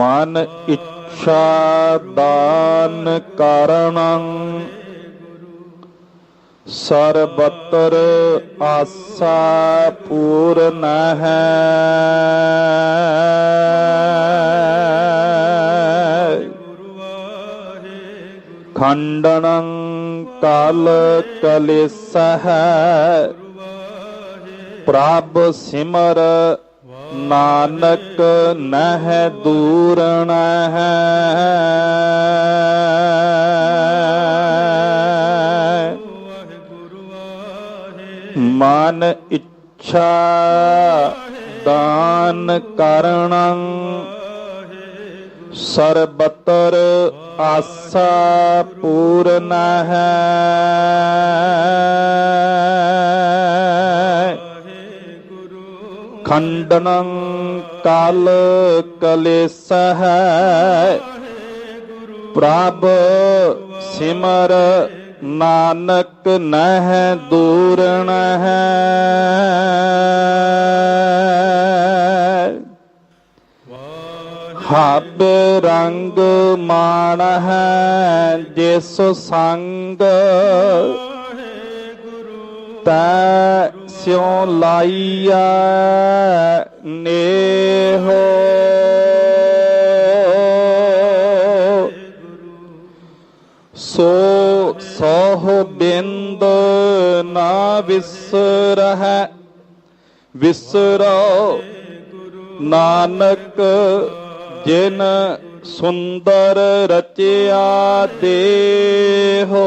ਮਨ ਇੱਛਾ ਦਾਨ ਕਾਰਣੰ ਸਰਬਤਰ ਆਸਾ ਪੂਰਨ ਹੈ। ਖੰਡਨੰ ਕਾਲ ਕਲੇਸਹ। ਪ੍ਰਭ ਸਿਮਰ ਨਾਨਕ ਨਹਿ ਦੂਰਣ ਹੈ। ਮਨ ਇੱਛਾ ਦਾਨ ਕਰਣੰ ਸਰਬਤਰ ਆਸਾ ਪੂਰਨ ਹੈ। ਖੰਡਨੰ ਕਾਲ ਕਲੇਸਹ, ਪ੍ਰਭ ਸਿਮਰ ਨਾਨਕ ਨਹਿ ਦੂਰਣ ਹੈ ਹਬ ਰੰਗ ਮਾਣ ਹੈ ਜਿਸ ਸੰਗ ਤੈ ਸਿਉ ਲਾਈਆ ਨੇਹੋ। ਸੋ ਸੋਹ ਬਿੰਦ ਨਾ ਵਿਸਰਹਿ ਵਿਸਰੋ ਨਾਨਕ ਜਿਨ ਸੁੰਦਰ ਰਚਿਆ ਦੇਹੋ।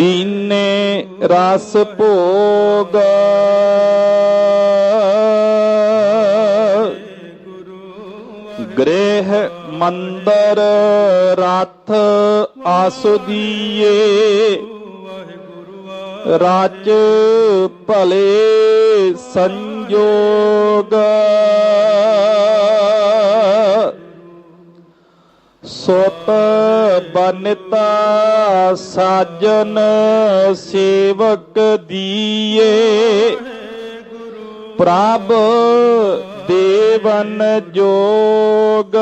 ਦੀਨੇ ਰਸ ਭੋਗ। ਗ੍ਰਹਿ ਮੰਦਰ ਰਥ ਆਸੁਦੀਏ। ਰਾਜ ਭਲੇ ਸੰਜੋਗ। ਸੋਤ ਬਨਤਾ ਸਾਜਨ ਸੇਵਕ ਦੀਏ। ਪ੍ਰਭ ਦੇਵਨ ਜੋਗ।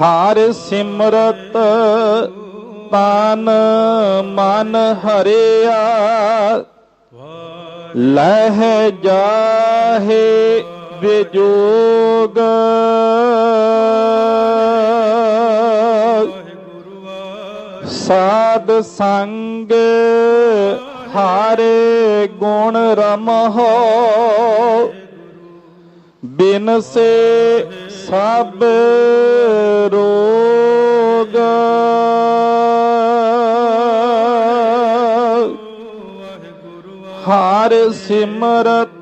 ਹਰ ਸਿਮਰਤ ਤਨ ਮਨ ਹਰਿਆ। ਲਹਿ ਜਾਹੇ ਵਿਜੋਗ ਸਾਧ ਸੰਗ ਹਾਰੇ ਗੁਣ ਰਮਹੁ। ਬਿਨ ਸੇ ਸਭ ਰੋਗ। ਹਰ ਸਿਮਰਤ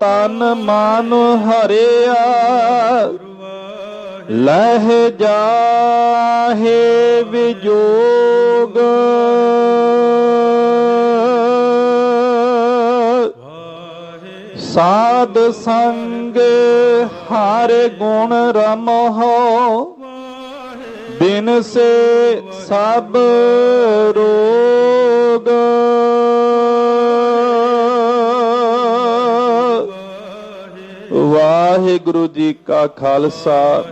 ਤਨ ਮਨ ਹਰਿਆ, ਲਹਿ ਜਾਹੇ ਵਿਜੋਗ। ਸਾਧ ਸੰਗ ਹਰ ਗੁਣ ਰਮਹੁ, ਬਿਨ ਸੇ ਸਭ ਰੋਗ। ਵਾਹਿਗੁਰੂ ਜੀ ਕਾ ਖਾਲਸਾ,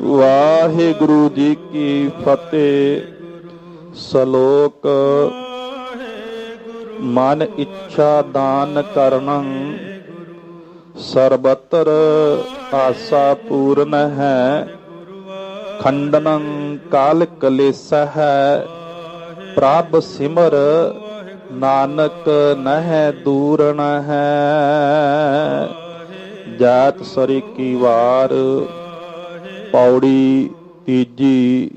ਵਾਹਿਗੁਰੂ ਜੀ ਕੀ ਫਤਿਹ। ਸ਼ਲੋਕ, ਮਨ ਇੱਛਾ ਦਾਨ ਕਰਨੰ, ਸਰਬਤਰ ਆਸਾ ਪੂਰਨ ਹੈ। ਖੰਡਨੰ ਕਾਲ ਕਲੇਸ ਹੈ ਪ੍ਰਭ ਸਿਮਰ ਨਾਨਕ ਨਹਿ ਦੂਰਣ ਹੈ। ਜਾਤ ਸਰੀ ਕੀ ਵਾਰ ਪੌੜੀ ਤੀਜੀ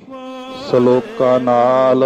ਸ਼ਲੋਕਾਂ ਨਾਲ।